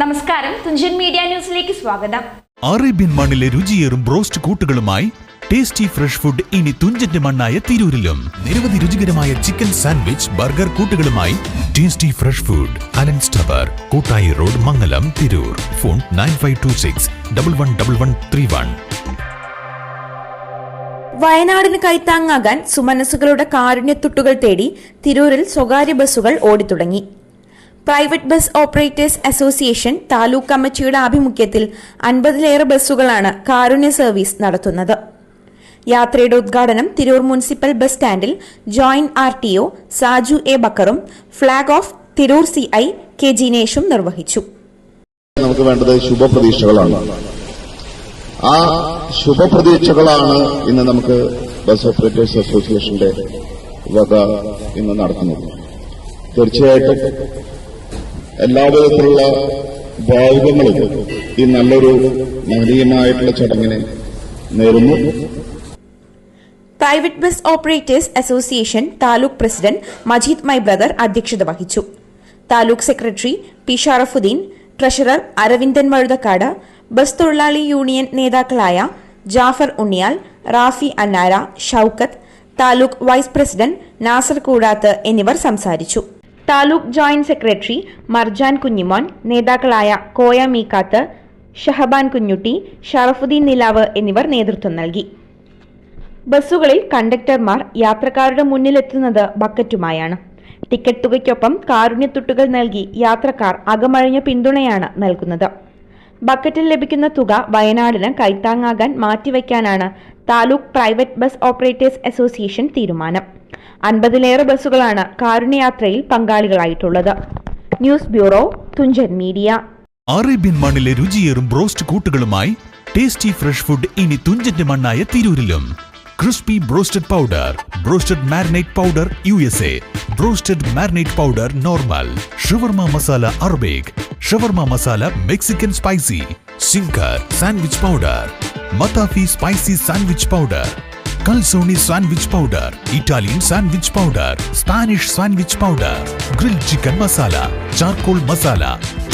നമസ്കാരം. തുഞ്ചൻ മീഡിയ ന്യൂസിലേക്ക് സ്വാഗതം. അറേബ്യൻ മണ്ണിലെ രുചിയേറും ബ്രോസ്റ്റ് കൂട്ടുകളുമായി ടേസ്റ്റി ഫ്രഷ് ഫുഡ് ഇനി തുഞ്ചന്റെ മണ്ണായ തിരൂരിലും. നിരവധി രുചികരമായ chicken sandwich burger കൂട്ടുകളുമായി tasty fresh food. Alan tower Koottayi road Mangalam Tirur. Phone nine five two six double one double one three one. വയനാടിന് കൈത്താങ്ങാകാൻ സുമനസ്സുകളുടെ കാരുണ്യത്തുട്ടുകൾ തേടി തിരൂരിൽ സ്വകാര്യ ബസ്സുകൾ ഓടിത്തുടങ്ങി. Private bus operators association taluk കമ്മിറ്റിയുടെ ആഭിമുഖ്യത്തിൽ അൻപതിലേറെ ബസ്സുകളാണ് കാരുണ്യ സർവീസ് നടത്തുന്നത്. യാത്രയുടെ ഉദ്ഘാടനം തിരൂർ മുനിസിപ്പൽ ബസ് സ്റ്റാൻഡിൽ joint R T O Saju A ബക്കറും flag off Tirur C I K ജിനേഷും നിർവഹിച്ചു. നമുക്ക് വേണ്ടത് ശുഭപ്രതീക്ഷകളാണ്. ആ ശുഭപ്രതീക്ഷകളാണ് ഇന്ന് നമുക്ക് ബസ് ഓപ്പറേറ്റേഴ്സ് അസോസിയേഷന്റെ വക ഇന്ന് നടത്തുന്നത്. തീർച്ചയായിട്ടും എല്ലാ വിധത്തിലുള്ള ഭാവുകങ്ങളും ഈ നല്ലൊരു മഹനീയമായിട്ടുള്ള ചടങ്ങിനെ നേരുന്നു. Private bus operators association taluk president Majeed my brother അധ്യക്ഷത വഹിച്ചു. Taluk secretary P Sharafuddin treasurer Aravindan Vazhuthacaud bus തൊഴിലാളി യൂണിയൻ നേതാക്കളായ ജാഫർ ഉണ്ണിയാൽ റാഫി അന്നാര ഷൌക്കത്ത് താലൂക്ക് വൈസ് പ്രസിഡന്റ് നാസർ കൂടാത്ത് എന്നിവർ സംസാരിച്ചു. താലൂക്ക് ജോയിന്റ് സെക്രട്ടറി മർജാൻ കുഞ്ഞിമോൻ നേതാക്കളായ കോയ മീക്കാത്ത് ഷഹബാൻ കുഞ്ഞുട്ടി ഷറഫുദ്ദീൻ നിലാവ് എന്നിവർ നേതൃത്വം നൽകി. ബസ്സുകളിൽ കണ്ടക്ടർമാർ യാത്രക്കാരുടെ മുന്നിലെത്തുന്നത് ബക്കറ്റുമായാണ്. ടിക്കറ്റ് തുകയ്ക്കൊപ്പം കാരുണ്യത്തുട്ടുകൾ നൽകി യാത്രക്കാർ അകമഴിഞ്ഞ പിന്തുണയാണ് നൽകുന്നത്. ബക്കറ്റിൽ ലഭിക്കുന്ന തുക വയനാടിന് കൈത്താങ്ങാകാൻ മാറ്റിവെക്കാനാണ് taluk private bus operators association തീരുമാനം. അൻപതിലേറെ ബസ്സുകളാണ് കാരുണ്യയാത്രയിൽ പങ്കാളികളായിട്ടുള്ളത്. News bureau Thunchan media. Arabian മണ്ണിലെ രുചിയേറും ബ്രോസ്റ്റ് കൂട്ടുകളുമായി ടേസ്റ്റി ഫ്രഷ് ഫുഡ് ഇനി തുഞ്ചന്റെ മണ്ണായ തിരൂരിലും. Crispy broasted powder broasted marinate powder U S A broasted marinate powder normal shawarma masala Arabic shawarma masala Mexican spicy zinger sandwich powder മത്താഫി spicy sandwich powder കൽസോണി sandwich powder Italian sandwich powder Spanish sandwich powder grill chicken masala charcoal masala